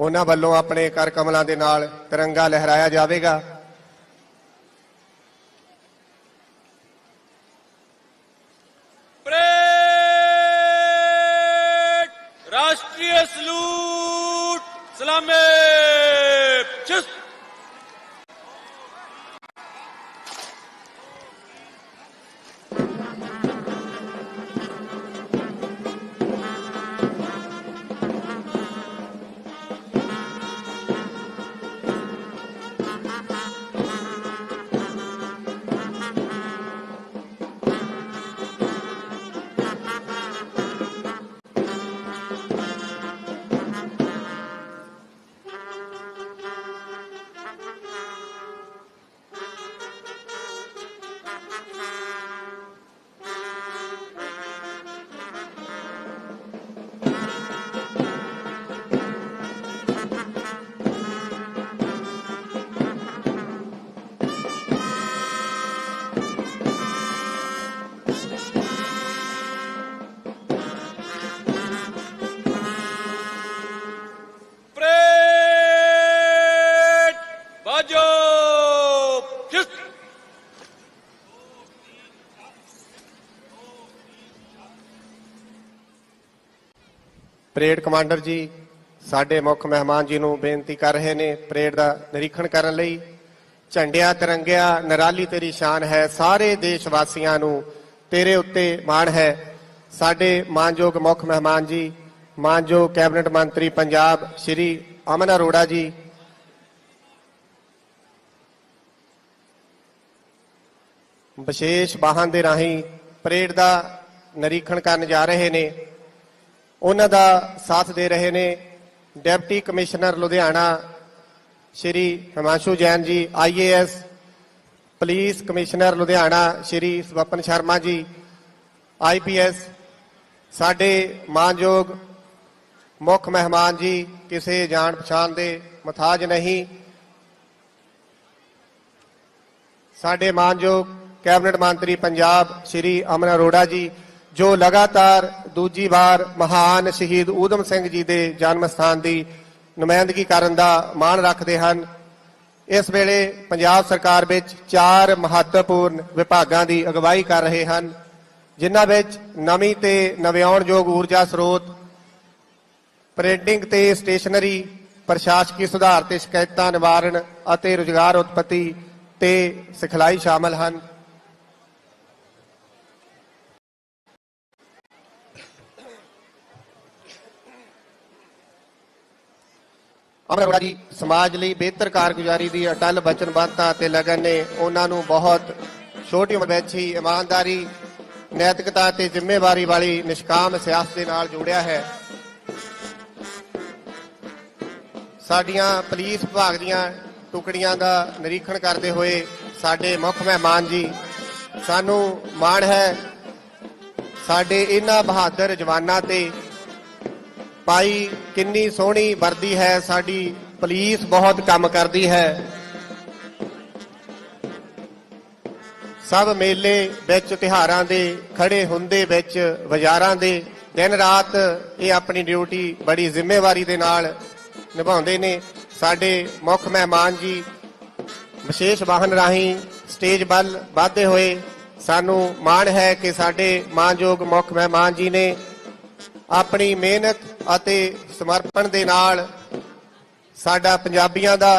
ਉਹਨਾਂ ਵੱਲੋਂ ਆਪਣੇ ਕਰ ਕਮਲਾਂ ਦੇ ਨਾਲ ਤਿਰੰਗਾ ਲਹਿਰਾਇਆ ਜਾਵੇਗਾ। ਪਰੇਡ ਕਮਾਂਡਰ ਜੀ, ਸਾਡੇ ਮੁੱਖ ਮਹਿਮਾਨ ਜੀ ਨੂੰ ਬੇਨਤੀ ਕਰ ਰਹੇ ਨੇ ਪਰੇਡ ਦਾ ਨਿਰੀਖਣ ਕਰਨ ਲਈ। ਝੰਡਿਆਂ ਤਿਰੰਗਿਆਂ, ਨਿਰਾਲੀ ਤੇਰੀ ਸ਼ਾਨ ਹੈ, ਸਾਰੇ ਦੇਸ਼ ਵਾਸੀਆਂ ਨੂੰ ਤੇਰੇ ਉੱਤੇ ਮਾਣ ਹੈ। ਸਾਡੇ ਮਾਨਯੋਗ ਮੁੱਖ ਮਹਿਮਾਨ ਜੀ, ਮਾਨਯੋਗ ਕੈਬਨਿਟ ਮੰਤਰੀ ਪੰਜਾਬ ਸ਼੍ਰੀ ਅਮਨ ਅਰੋੜਾ ਜੀ। ਵਿਸ਼ੇਸ਼ ਵਾਹਨ ਦੇ ਰਾਹੀਂ ਪਰੇਡ ਦਾ ਨਿਰੀਖਣ ਕਰਨ ਜਾ ਰਹੇ ਨੇ। ਉਹਨਾਂ ਦਾ ਸਾਥ ਦੇ ਰਹੇ ਨੇ deputy commissioner Ludhiana, Shri Himanshu Jain ji IAS police commissioner Ludhiana, Shri Swapan Sharma ji IPS ਸਾਡੇ ਮਾਨਯੋਗ ਮੁੱਖ ਮਹਿਮਾਨ ਜੀ, ਕਿਸੇ ਜਾਣ ਪਛਾਣ ਦੇ ਮਥਾਜ ਨਹੀਂ। ਸਾਡੇ ਮਾਨਯੋਗ ਕੈਬਨਿਟ ਮੰਤਰੀ ਪੰਜਾਬ, ਸ਼੍ਰੀ ਅਮਨ ਅਰੋੜਾ ਜੀ ਜੋ ਲਗਾਤਾਰ ਦੂਜੀ ਵਾਰ ਮਹਾਨ ਸ਼ਹੀਦ ਊਧਮ ਸਿੰਘ ਜੀ ਦੇ ਜਨਮ ਸਥਾਨ ਦੀ ਨੁਮਾਇੰਦਗੀ ਕਰਨ ਦਾ ਮਾਣ ਰੱਖਦੇ ਹਨ, ਇਸ ਵੇਲੇ ਪੰਜਾਬ ਸਰਕਾਰ ਵਿੱਚ ਚਾਰ ਮਹੱਤਵਪੂਰਨ ਵਿਭਾਗਾਂ ਦੀ ਅਗਵਾਈ ਕਰ ਰਹੇ ਹਨ, ਜਿਨ੍ਹਾਂ ਵਿੱਚ ਨਵੀਂ ਤੇ ਨਵਿਆਉਣਯੋਗ ਊਰਜਾ ਸਰੋਤ ਪ੍ਰਿੰਟਿੰਗ ਤੇ ਸਟੇਸ਼ਨਰੀ, ਪ੍ਰਸ਼ਾਸਕੀ ਸੁਧਾਰ ਤੇ ਸ਼ਿਕਾਇਤਾਂ ਨਿਵਾਰਣ ਅਤੇ ਰੁਜ਼ਗਾਰ ਉਤਪਤੀ ਤੇ ਸਿਖਲਾਈ ਸ਼ਾਮਲ ਹਨ। ਅਮਰਵਾੜਾ ਜੀ, ਸਮਾਜ ਲਈ ਬਿਹਤਰ ਕਾਰਗੁਜ਼ਾਰੀ ਦੀ ਅਟਲ ਵਚਨਬੱਧਤਾ ਤੇ ਲਗਨ ਨੇ ਉਹਨਾਂ ਨੂੰ ਬਹੁਤ ਛੋਟੀ ਉਮਰ ਵਿੱਚ ਹੀ ਇਮਾਨਦਾਰੀ, ਨੈਤਿਕਤਾ ਤੇ ਜ਼ਿੰਮੇਵਾਰੀ ਵਾਲੀ ਨਿਸ਼ਕਾਮ ਸਿਆਸਤ ਦੇ ਨਾਲ ਜੋੜਿਆ ਹੈ। ਸਾਡੀਆਂ ਪੁਲਿਸ ਵਿਭਾਗ ਦੀਆਂ ਟੁਕੜੀਆਂ ਦਾ ਨਿਰੀਖਣ ਕਰਦੇ ਹੋਏ ਸਾਡੇ ਮੁੱਖ ਮਹਿਮਾਨ ਜੀ, ਸਾਨੂੰ ਮਾਣ ਹੈ ਸਾਡੇ ਇਹਨਾਂ ਬਹਾਦਰ ਜਵਾਨਾਂ ਤੇ ਪਾਈ ਕਿੰਨੀ ਸੋਹਣੀ ਵਰਦੀ ਹੈ, ਸਾਡੀ ਪੁਲਿਸ ਬਹੁਤ ਕੰਮ ਕਰਦੀ ਹੈ। ਸਭ ਮੇਲੇ ਵਿੱਚ ਤਿਹਾਰਾਂ ਦੇ, ਖੜੇ ਹੁੰਦੇ ਵਿੱਚ, ਬਾਜ਼ਾਰਾਂ ਦੇ, ਦਿਨ ਰਾਤ ਇਹ ਆਪਣੀ ਡਿਊਟੀ ਬੜੀ ਜ਼ਿੰਮੇਵਾਰੀ ਦੇ ਨਾਲ ਨਿਭਾਉਂਦੇ ਨੇ। ਸਾਡੇ ਮੁੱਖ ਮਹਿਮਾਨ ਜੀ, ਵਿਸ਼ੇਸ਼ ਵਾਹਨ ਰਾਹੀਂ ਸਟੇਜ ਵੱਲ ਵਧਦੇ ਹੋਏ ਸਾਨੂੰ ਮਾਣ ਹੈ ਕਿ ਸਾਡੇ ਮਾਨਯੋਗ ਮੁੱਖ ਮਹਿਮਾਨ ਜੀ ਨੇ ਆਪਣੀ ਮਿਹਨਤ ਅਤੇ ਸਮਰਪਣ ਦੇ ਨਾਲ ਸਾਡਾ ਪੰਜਾਬੀਆਂ ਦਾ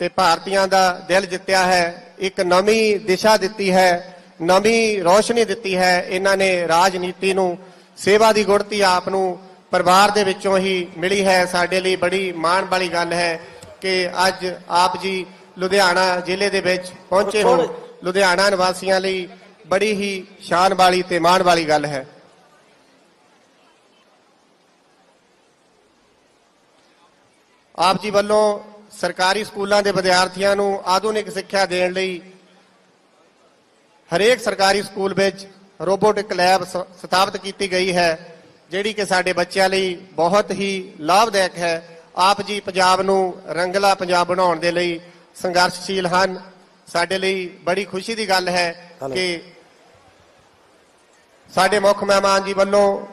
ਤੇ ਭਾਰਤੀਆਂ ਦਾ ਦਿਲ ਜਿੱਤਿਆ ਹੈ ਇੱਕ ਨਵੀਂ ਦਿਸ਼ਾ ਦਿੱਤੀ ਹੈ ਨਵੀਂ ਰੋਸ਼ਨੀ ਦਿੱਤੀ ਹੈ। ਇਹਨਾਂ ਨੇ ਰਾਜਨੀਤੀ ਨੂੰ ਸੇਵਾ ਦੀ ਗੁੜਤੀ ਆਪ ਨੂੰ ਪਰਿਵਾਰ ਦੇ ਵਿੱਚੋਂ ਹੀ ਮਿਲੀ ਹੈ। ਸਾਡੇ ਲਈ ਬੜੀ ਮਾਣ ਵਾਲੀ ਗੱਲ ਹੈ ਕਿ ਅੱਜ ਆਪ ਜੀ ਲੁਧਿਆਣਾ ਜ਼ਿਲ੍ਹੇ ਦੇ ਵਿੱਚ ਪਹੁੰਚੇ ਹੋ ਲੁਧਿਆਣਾ ਨਿਵਾਸੀਆਂ ਲਈ ਬੜੀ ਹੀ ਸ਼ਾਨ ਵਾਲੀ ਤੇ ਮਾਣ ਵਾਲੀ ਗੱਲ ਹੈ। ਆਪ ਜੀ ਵੱਲੋਂ ਸਰਕਾਰੀ ਸਕੂਲਾਂ ਦੇ ਵਿਦਿਆਰਥੀਆਂ ਨੂੰ ਆਧੁਨਿਕ ਸਿੱਖਿਆ ਦੇਣ ਲਈ ਹਰੇਕ ਸਰਕਾਰੀ ਸਕੂਲ ਵਿੱਚ ਰੋਬੋਟਿਕ ਲੈਬ ਸਥਾਪਿਤ ਕੀਤੀ ਗਈ ਹੈ ਜਿਹੜੀ ਕਿ ਸਾਡੇ ਬੱਚਿਆਂ ਲਈ ਬਹੁਤ ਹੀ ਲਾਭਦਾਇਕ ਹੈ। ਆਪ ਜੀ ਪੰਜਾਬ ਨੂੰ ਰੰਗਲਾ ਪੰਜਾਬ ਬਣਾਉਣ ਦੇ ਲਈ ਸੰਘਰਸ਼ਸ਼ੀਲ ਹਨ। ਸਾਡੇ ਲਈ ਬੜੀ ਖੁਸ਼ੀ ਦੀ ਗੱਲ ਹੈ ਕਿ ਸਾਡੇ ਮੁੱਖ ਮਹਿਮਾਨ ਜੀ ਵੱਲੋਂ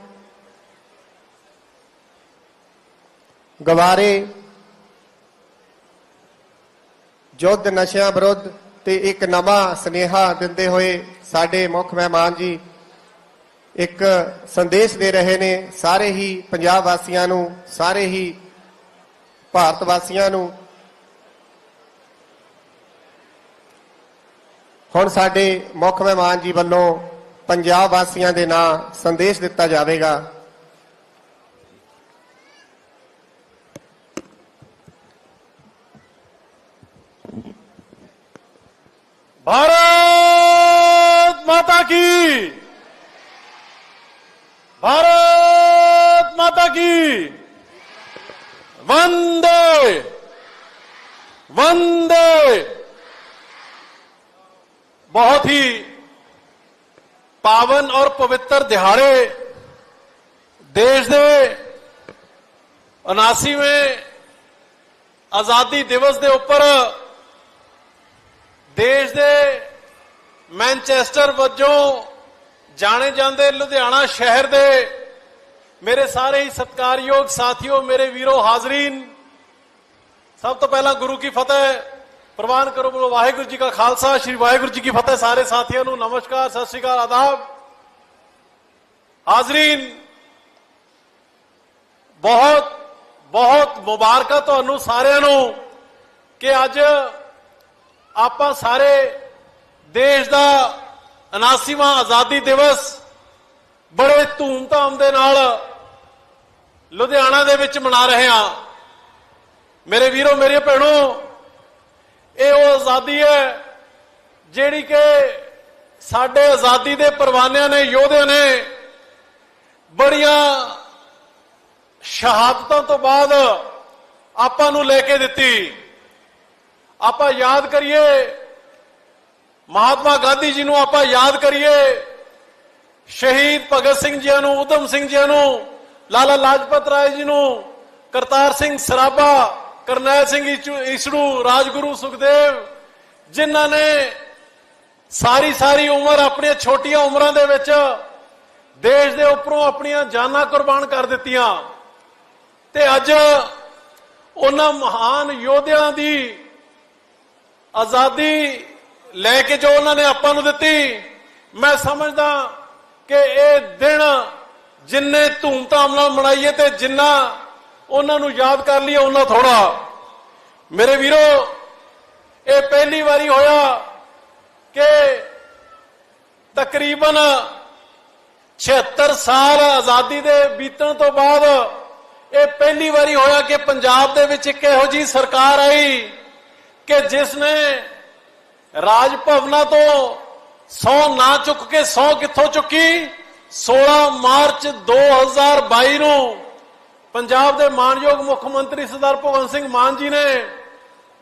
ਗਵਾਰੇ ਯੁੱਧ ਨਸ਼ਿਆਂ ਵਿਰੁੱਧ ਤੇ ਇੱਕ ਨਵਾਂ ਸਨੇਹਾ ਦਿੰਦੇ ਹੋਏ ਸਾਡੇ ਮੁੱਖ ਮਹਿਮਾਨ ਜੀ ਇੱਕ ਸੰਦੇਸ਼ ਦੇ ਰਹੇ ਨੇ, ਸਾਰੇ ਹੀ ਪੰਜਾਬ ਵਾਸੀਆਂ ਨੂੰ, ਸਾਰੇ ਹੀ ਭਾਰਤ ਵਾਸੀਆਂ ਨੂੰ। ਹੁਣ ਸਾਡੇ ਮੁੱਖ ਮਹਿਮਾਨ ਜੀ ਵੱਲੋਂ ਪੰਜਾਬ ਵਾਸੀਆਂ ਦੇ ਨਾਂ ਸੰਦੇਸ਼ ਦਿੱਤਾ ਜਾਵੇਗਾ भारत माता की भारत माता की वंदे वंदे बहुत ही ਪਾਵਨ ਔਰ ਪਵਿੱਤਰ ਦਿਹਾੜੇ ਦੇਸ਼ ਦੇ 79ਵੇਂ ਆਜ਼ਾਦੀ ਦਿਵਸ ਦੇ ਉੱਪਰ ਦੇਸ਼ ਦੇ ਮੈਂਚੈਸਟਰ ਵੱਜੋਂ ਜਾਣੇ ਜਾਂਦੇ ਲੁਧਿਆਣਾ ਸ਼ਹਿਰ ਦੇ ਮੇਰੇ ਸਾਰੇ ਹੀ ਸਤਿਕਾਰਯੋਗ ਸਾਥੀਓ, ਮੇਰੇ ਵੀਰੋ ਹਾਜ਼ਰੀਨ, ਸਭ ਤੋਂ ਪਹਿਲਾਂ ਗੁਰੂ ਕੀ ਫਤਿਹ। ਪ੍ਰਵਾਨ ਕਰੋ ਬੋਲੋ, ਵਾਹਿਗੁਰੂ ਜੀ ਕਾ ਖਾਲਸਾ, ਸ੍ਰੀ ਵਾਹਿਗੁਰੂ ਜੀ ਕੀ ਫਤਿਹ। ਸਾਰੇ ਸਾਥੀਆਂ ਨੂੰ ਨਮਸਕਾਰ, ਸਤਿ ਸ੍ਰੀ ਅਕਾਲ, ਆਦਾਬ। ਹਾਜ਼ਰੀਨ, ਬਹੁਤ ਬਹੁਤ ਮੁਬਾਰਕਾਂ ਤੁਹਾਨੂੰ ਸਾਰਿਆਂ ਨੂੰ ਕਿ ਅੱਜ ਆਪਾਂ ਸਾਰੇ ਦੇਸ਼ ਦਾ 79ਵਾਂ ਆਜ਼ਾਦੀ ਦਿਵਸ ਬੜੇ ਧੂਮਧਾਮ ਦੇ ਨਾਲ ਲੁਧਿਆਣਾ ਦੇ ਵਿੱਚ ਮਨਾ ਰਹੇ ਹਾਂ। ਮੇਰੇ ਵੀਰੋ ਮੇਰੇ ਭੈਣੋ ਇਹ ਉਹ ਆਜ਼ਾਦੀ ਹੈ ਜਿਹੜੀ ਕਿ ਸਾਡੇ ਆਜ਼ਾਦੀ ਦੇ ਪਰਵਾਨਿਆਂ ਨੇ, ਯੋਧਿਆਂ ਨੇ ਬੜੀਆਂ ਸ਼ਹਾਦਤਾਂ ਤੋਂ ਬਾਅਦ ਆਪਾਂ ਨੂੰ ਲੈ ਕੇ ਦਿੱਤੀ। ਆਪਾਂ ਯਾਦ ਕਰੀਏ, ਮਹਾਤਮਾ ਗਾਂਧੀ ਜੀ ਨੂੰ ਆਪਾਂ ਯਾਦ ਕਰੀਏ, ਸ਼ਹੀਦ ਭਗਤ ਸਿੰਘ ਜੀ ਨੂੰ ਉਦਮ ਸਿੰਘ ਜੀ ਨੂੰ, ਲਾਲਾ ਲਾਜਪਤ ਰਾਏ ਜੀ ਨੂੰ, ਕਰਤਾਰ ਸਿੰਘ ਸਰਾਭਾ ਕਰਨੈਲ ਸਿੰਘ ਈਚੂ- ਈਸੜੂ ਰਾਜਗੁਰੂ ਸੁਖਦੇਵ, ਜਿਨ੍ਹਾਂ ਨੇ ਸਾਰੀ ਸਾਰੀ ਉਮਰ ਆਪਣੀਆਂ ਛੋਟੀਆਂ ਉਮਰਾਂ ਦੇ ਵਿੱਚ ਦੇਸ਼ ਦੇ ਉੱਪਰੋਂ ਆਪਣੀਆਂ ਜਾਨਾਂ ਕੁਰਬਾਨ ਕਰ ਦਿੱਤੀਆਂ। ਤੇ ਅੱਜ ਉਹਨਾਂ ਮਹਾਨ ਯੋਧਿਆਂ ਦੀ ਆਜ਼ਾਦੀ ਲੈ ਕੇ ਜੋ ਉਹਨਾਂ ਨੇ ਆਪਾਂ ਨੂੰ ਦਿੱਤੀ, ਮੈਂ ਸਮਝਦਾ ਕਿ ਇਹ ਦਿਨ ਜਿੰਨੇ ਧੂਮਧਾਮ ਨਾਲ ਮਨਾਈਏ ਤੇ ਜਿੰਨਾ ਉਹਨਾਂ ਨੂੰ ਯਾਦ ਕਰ ਲਈਏ ਉਹਨਾਂ ਥੋੜਾ। ਮੇਰੇ ਵੀਰੋ, ਇਹ ਪਹਿਲੀ ਵਾਰੀ ਹੋਇਆ ਕਿ ਤਕਰੀਬਨ 76 ਸਾਲ ਆਜ਼ਾਦੀ ਦੇ ਬੀਤਣ ਤੋਂ ਬਾਅਦ ਇਹ ਪਹਿਲੀ ਵਾਰੀ ਹੋਇਆ ਕਿ ਪੰਜਾਬ ਦੇ ਵਿੱਚ ਇੱਕ ਇਹੋ ਜੀ ਸਰਕਾਰ ਆਈ ਕਿ ਜਿਸ ਨੇ ਰਾਜ ਭਵਨਾਂ ਤੋਂ ਸੌ ਨਾ ਚੁੱਕ ਕੇ ਸੌ ਕਿੱਥੋਂ ਚੁੱਕੀ? 16 ਮਾਰਚ 2022 ਨੂੰ ਪੰਜਾਬ ਦੇ ਮਾਨਯੋਗ ਮੁੱਖ ਮੰਤਰੀ ਸਰਦਾਰ ਭਗਵੰਤ ਸਿੰਘ ਮਾਨ ਜੀ ਨੇ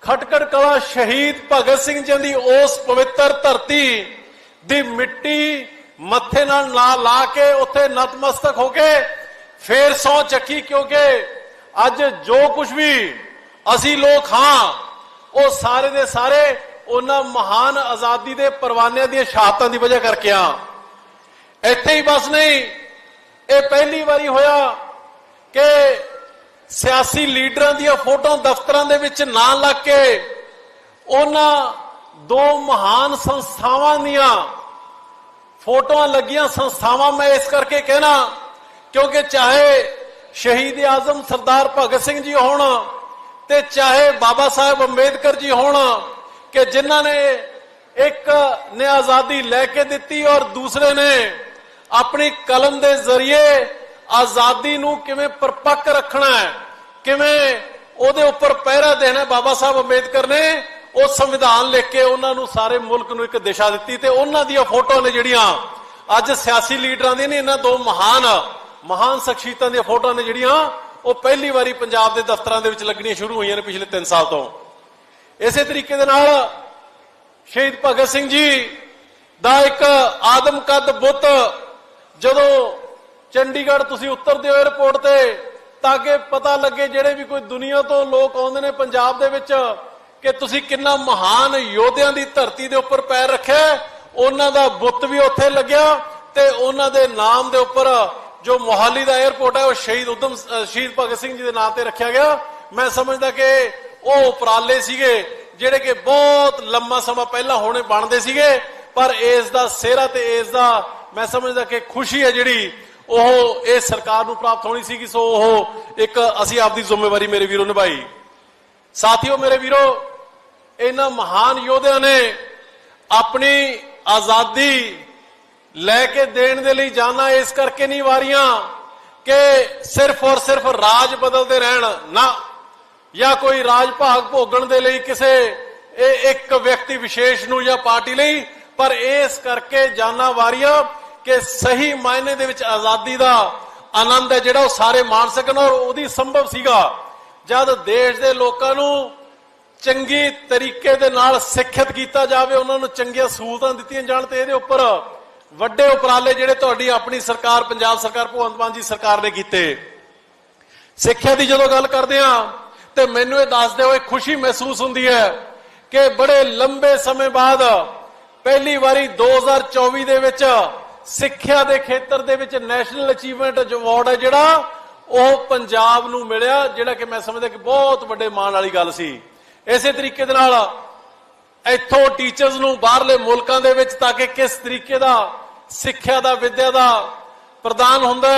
ਖਟਕੜ ਕਲਾ ਸ਼ਹੀਦ ਭਗਤ ਸਿੰਘ ਜੀ ਦੀ ਉਸ ਪਵਿੱਤਰ ਧਰਤੀ ਦੀ ਮਿੱਟੀ ਮੱਥੇ ਨਾਲ ਲਾ ਲਾ ਕੇ ਉੱਥੇ ਨਤਮਸਤਕ ਹੋ ਕੇ ਫੇਰ ਸੌ ਚੱਕੀ, ਕਿਉਂਕਿ ਅੱਜ ਜੋ ਕੁਝ ਵੀ ਅਸੀਂ ਲੋਕ ਹਾਂ, ਉਹ ਸਾਰੇ ਦੇ ਸਾਰੇ ਉਹਨਾਂ ਮਹਾਨ ਆਜ਼ਾਦੀ ਦੇ ਪਰਵਾਨਿਆਂ ਦੀਆਂ ਸ਼ਹਾਦਤਾਂ ਦੀ ਵਜ੍ਹਾ ਕਰਕੇ ਆ। ਇੱਥੇ ਹੀ ਬਸ ਨਹੀਂ, ਇਹ ਪਹਿਲੀ ਵਾਰੀ ਹੋਇਆ ਕਿ ਸਿਆਸੀ ਲੀਡਰਾਂ ਦੀਆਂ ਫੋਟੋਆਂ ਦਫ਼ਤਰਾਂ ਦੇ ਵਿੱਚ ਨਾ ਲੱਗ ਕੇ ਉਹਨਾਂ ਦੋ ਮਹਾਨ ਸੰਸਥਾਵਾਂ ਦੀਆਂ ਫੋਟੋਆਂ ਲੱਗੀਆਂ ਸੰਸਥਾਵਾਂ ਮੈਂ ਇਸ ਕਰਕੇ ਕਹਿਣਾ, ਕਿਉਂਕਿ ਚਾਹੇ ਸ਼ਹੀਦ ਆਜ਼ਮ ਸਰਦਾਰ ਭਗਤ ਸਿੰਘ ਜੀ ਹੋਣ ਤੇ ਚਾਹੇ ਬਾਬਾ ਸਾਹਿਬ ਅੰਬੇਦਕਰ ਜੀ ਹੋਣ, ਕਿ ਜਿਨ੍ਹਾਂ ਨੇ ਇੱਕ ਨੇ ਆਜ਼ਾਦੀ ਲੈ ਕੇ ਦਿੱਤੀ ਔਰ ਦੂਸਰੇ ਨੇ ਆਪਣੀ ਕਲਮ ਦੇ ਜ਼ਰੀਏ ਆਜ਼ਾਦੀ ਨੂੰ ਕਿਵੇਂ ਪਰਪੱਕ ਰੱਖਣਾ ਹੈ, ਕਿਵੇਂ ਉਹਦੇ ਉੱਪਰ ਪਹਿਰਾ ਦੇਣਾ ਬਾਬਾ ਸਾਹਿਬ ਅੰਬੇਦਕਰ ਨੇ, ਉਹ ਸੰਵਿਧਾਨ ਲਿਖ ਕੇ ਉਹਨਾਂ ਨੂੰ ਸਾਰੇ ਮੁਲਕ ਨੂੰ ਇੱਕ ਦਿਸ਼ਾ ਦਿੱਤੀ ਤੇ ਉਹਨਾਂ ਦੀਆਂ ਫੋਟੋਆਂ ਨੇ ਜਿਹੜੀਆਂ, ਅੱਜ ਸਿਆਸੀ ਲੀਡਰਾਂ ਦੀਆਂ ਨੇ ਇਹਨਾਂ ਦੋ ਮਹਾਨ ਮਹਾਨ ਸ਼ਖਸੀਅਤਾਂ ਦੀਆਂ ਫੋਟੋਆਂ ਨੇ ਜਿਹੜੀਆਂ, ਉਹ ਪਹਿਲੀ ਵਾਰੀ ਪੰਜਾਬ ਦੇ ਦਫ਼ਤਰਾਂ ਦੇ ਵਿੱਚ ਲੱਗਣੀਆਂ ਸ਼ੁਰੂ ਹੋਈਆਂ ਨੇ ਪਿਛਲੇ 3 ਸਾਲ ਤੋਂ। ਇਸੇ ਤਰੀਕੇ ਦੇ ਨਾਲ ਸ਼ਹੀਦ ਭਗਤ ਸਿੰਘ ਜੀ ਦਾ ਇੱਕ ਆਦਮ ਕੱਦ ਬੁੱਤ ਜਦੋਂ ਚੰਡੀਗੜ੍ਹ ਤੁਸੀਂ ਉਤਰਦੇ ਹੋ 에어ਪੋਰਟ ਤੇ, ਤਾਂ ਕਿ ਪਤਾ ਲੱਗੇ ਜਿਹੜੇ ਵੀ ਕੋਈ ਦੁਨੀਆ ਤੋਂ ਲੋਕ ਆਉਂਦੇ ਨੇ ਪੰਜਾਬ ਦੇ ਵਿੱਚ, ਕਿ ਤੁਸੀਂ ਕਿੰਨਾ ਮਹਾਨ ਯੋਧਿਆਂ ਦੀ ਧਰਤੀ ਦੇ ਉੱਪਰ ਪੈਰ ਰੱਖਿਆ ਉਹਨਾਂ ਦਾ ਬੁੱਤ ਵੀ ਉੱਥੇ ਲੱਗਿਆ ਤੇ ਉਹਨਾਂ ਦੇ ਨਾਮ ਦੇ ਉੱਪਰ ਜੋ ਮੋਹਾਲੀ ਦਾ 에어ਪੋਰਟ ਹੈ, ਉਹ ਸ਼ਹੀਦ ਉਦਮ ਸ਼ਹੀਦ ਭਗਤ ਸਿੰਘ ਜੀ ਦੇ ਨਾਂ ਤੇ ਰੱਖਿਆ ਗਿਆ। ਮੈਂ ਸਮਝਦਾ ਕਿ ਉਹ ਉਪਰਾਲੇ ਸੀਗੇ ਜਿਹੜੇ ਕਿ ਬਹੁਤ ਲੰਮਾ ਸਮਾਂ ਪਹਿਲਾਂ ਹੋਣੇ ਬਣਦੇ ਸੀਗੇ, ਪਰ ਇਸ ਦਾ ਸਿਹਰਾ ਤੇ ਇਸ ਦਾ ਮੈਂ ਸਮਝਦਾ ਕਿ ਖੁਸ਼ੀ ਹੈ ਜਿਹੜੀ ਉਹ ਇਹ ਸਰਕਾਰ ਨੂੰ ਪ੍ਰਾਪਤ ਹੋਣੀ ਸੀਗੀ ਸੋ ਉਹ ਇੱਕ ਅਸੀਂ ਆਪਦੀ ਜ਼ਿੰਮੇਵਾਰੀ ਮੇਰੇ ਵੀਰੋ ਨਿਭਾਈ। ਸਾਥੀਓ ਮੇਰੇ ਵੀਰੋ, ਇਹਨਾਂ ਮਹਾਨ ਯੋਧਿਆਂ ਨੇ ਆਪਣੀ ਆਜ਼ਾਦੀ ਲੈ ਕੇ ਦੇਣ ਦੇ ਲਈ ਜਾਨਾਂ ਇਸ ਕਰਕੇ ਨਹੀਂ ਵਾਰੀਆਂ ਕਿ ਸਿਰਫ ਔਰ ਸਿਰਫ ਰਾਜ ਬਦਲਦੇ ਰਹਿਣ ਨਾ, ਜਾਂ ਕੋਈ ਰਾਜ ਭਾਗ ਭੋਗਣ ਦੇ ਲਈ ਕਿਸੇ ਇਹ ਇੱਕ ਵਿਅਕਤੀ ਵਿਸ਼ੇਸ਼ ਨੂੰ ਜਾਂ ਪਾਰਟੀ ਲਈ, ਪਰ ਇਸ ਕਰਕੇ ਜਾਨਾਂ ਵਾਰੀਆਂ ਕਿ ਸਹੀ ਮਾਇਨੇ ਦੇ ਵਿੱਚ ਆਜ਼ਾਦੀ ਦਾ ਆਨੰਦ ਹੈ ਜਿਹੜਾ ਉਹ ਸਾਰੇ ਮਾਣ ਸਕਣ ਔਰ ਉਹਦੀ ਸੰਭਵ ਸੀਗਾ। ਜਦ ਦੇਸ਼ ਦੇ ਲੋਕਾਂ ਨੂੰ ਚੰਗੀ ਤਰੀਕੇ ਦੇ ਨਾਲ ਸਿੱਖਿਅਤ ਕੀਤਾ ਜਾਵੇ, ਉਹਨਾਂ ਨੂੰ ਚੰਗੀਆਂ ਸਹੂਲਤਾਂ ਦਿੱਤੀਆਂ ਜਾਣ ਤੇ ਇਹਦੇ ਉੱਪਰ ਵੱਡੇ ਉਪਰਾਲੇ ਜਿਹੜੇ ਤੁਹਾਡੀ ਆਪਣੀ ਸਰਕਾਰ, ਪੰਜਾਬ ਸਰਕਾਰ, ਭਗਵੰਤ ਮਾਨ ਜੀ ਸਰਕਾਰ ਨੇ ਕੀਤੇ। ਸਿੱਖਿਆ ਦੀ ਜਦੋਂ ਗੱਲ ਕਰਦੇ ਆ ਤੇ ਮੈਨੂੰ ਇਹ ਦੱਸਦੇ ਹੋਏ ਖੁਸ਼ੀ ਮਹਿਸੂਸ ਹੁੰਦੀ ਹੈ ਕਿ ਬੜੇ ਲੰਬੇ ਸਮੇਂ ਬਾਅਦ ਪਹਿਲੀ ਵਾਰੀ 2024 ਦੇ ਵਿੱਚ ਸਿੱਖਿਆ ਦੇ ਖੇਤਰ ਦੇ ਵਿੱਚ ਨੈਸ਼ਨਲ ਅਚੀਵਮੈਂਟ ਅਵਾਰਡ ਹੈ ਜਿਹੜਾ, ਉਹ ਪੰਜਾਬ ਨੂੰ ਮਿਲਿਆ, ਜਿਹੜਾ ਕਿ ਮੈਂ ਸਮਝਦਾ ਕਿ ਬਹੁਤ ਵੱਡੇ ਮਾਣ ਵਾਲੀ ਗੱਲ ਸੀ। ਇਸੇ ਤਰੀਕੇ ਦੇ ਨਾਲ ਇੱਥੋਂ ਟੀਚਰਸ ਨੂੰ ਬਾਹਰਲੇ ਮੁਲਕਾਂ ਦੇ ਵਿੱਚ ਤਾਂ ਕਿ ਕਿਸ ਤਰੀਕੇ ਦਾ ਸਿੱਖਿਆ ਦਾ, ਵਿਦਿਆ ਦਾ ਪ੍ਰਦਾਨ ਹੁੰਦਾ